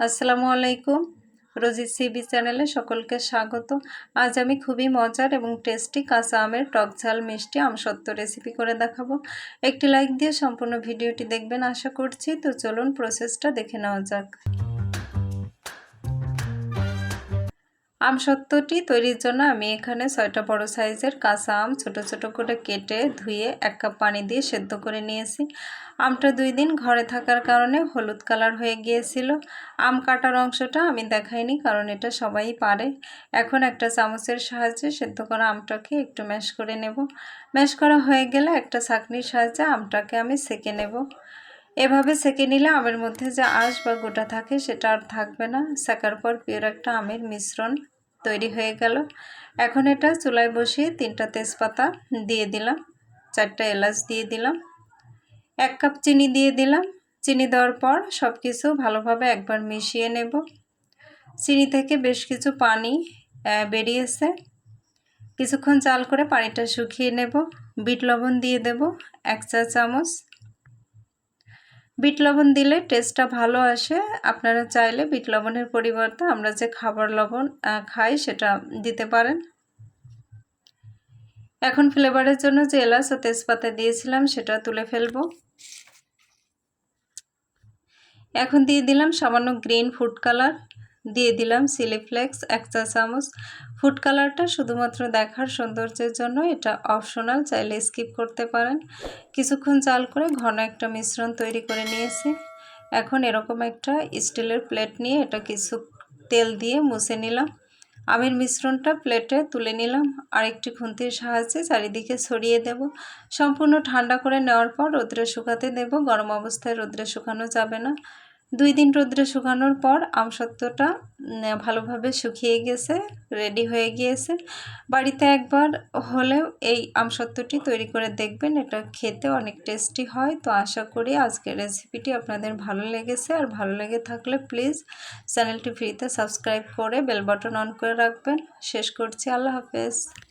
আসসালামু আলাইকুম। রোজি সিবি চ্যানেলে সকলকে স্বাগত। আজ আমি খুবই মজার এবং টেস্টি কাঁচা আমের টক ঝাল মিষ্টি আমসত্ব রেসিপি করে দেখাবো। একটি লাইক দিয়ে সম্পূর্ণ ভিডিওটি দেখবেন আশা করছি। তো চলুন প্রসেসটা দেখে নেওয়া যাক। আমসত্ত্বটি তৈরির জন্য আমি এখানে ছয়টা বড় সাইজের কাঁচা আম ছোট ছোট করে কেটে ধুয়ে এক কাপ পানি দিয়ে সেদ্ধ করে নিয়েছি। আমটা দুই দিন ঘরে থাকার কারণে হলুদ কালার হয়ে গিয়েছিল। আম কাটার অংশটা আমি দেখাইনি কারণ এটা সবাই পারে। এখন একটা চামচের সাহায্যে সেদ্ধ করা আমটাকে একটু ম্যাশ করে নেব। ম্যাশ করা হয়ে গেলে একটা ছাকনির সাহায্যে আমটাকে আমি সেকে নেব। এভাবে সেকে নিলে আমের মধ্যে যে আঁশ বা গোটা থাকে সেটা আর থাকবে না। সেকার পর পিওর একটা আমের মিশ্রণ তৈরি হয়ে গেল। এখন এটা চুলায় বসিয়ে তিনটা তেজপাতা দিয়ে দিলাম, চারটা এলাচ দিয়ে দিলাম, এক কাপ চিনি দিয়ে দিলাম। চিনি দেওয়ার পর সব কিছু ভালোভাবে একবার মিশিয়ে নেব। চিনি থেকে বেশ কিছু পানি বেরিয়েছে। কিছুক্ষণ চাল করে পানিটা শুকিয়ে নেব। বিট লবণ দিয়ে দেব, এক চা চামচ। বিট লবণ দিলে টেস্টটা ভালো আসে। আপনারা চাইলে বিট লবণের পরিবর্তে আমরা যে খাবার লবণ খাই সেটা দিতে পারেন। এখন ফ্লেভারের জন্য যে এলাচ ও তেজপাতা দিয়েছিলাম সেটা তুলে ফেলব। এখন দিয়ে দিলাম সামান্য গ্রিন ফুড কালার দিয়ে দিলাম সিলি ফ্লেক্স এক চা চামচ ফুড কালারটা শুধুমাত্র দেখার সৌন্দর্যের জন্য এটা অপশনাল চাইলে স্কিপ করতে পারেন। কিছুক্ষণ চাল করে ঘন একটা মিশ্রণ তৈরি করে নিয়েছি। এখন এরকম একটা স্টিলের প্লেট নিয়ে এটা কিছু তেল দিয়ে মুছে নিলাম। আমের মিশ্রণটা প্লেটে তুলে নিলাম। আরেকটি খুন্তির সাহায্যে চারিদিকে ছড়িয়ে দেব। সম্পূর্ণ ঠান্ডা করে নেওয়ার পর রোদ্রে শুকাতে দেব। গরম অবস্থায় রোদ্রে শুকানো যাবে না। দুই দিন রোদ্রে শুকানোর পর আমসত্ত্বটা ভালোভাবে শুকিয়ে গেছে রেডি হয়ে গিয়েছে। বাড়িতে একবার হলেও এই আমসত্ত্বটি তৈরি করে দেখবেন, এটা খেতে অনেক টেস্টি হয়। তো আশা করি আজকের রেসিপিটি আপনাদের ভালো লেগেছে। আর ভালো লেগে থাকলে প্লিজ চ্যানেলটি ফ্রিতে সাবস্ক্রাইব করে বেল বাটন অন করে রাখবেন। শেষ করছি। আল্লাহ হাফেজ।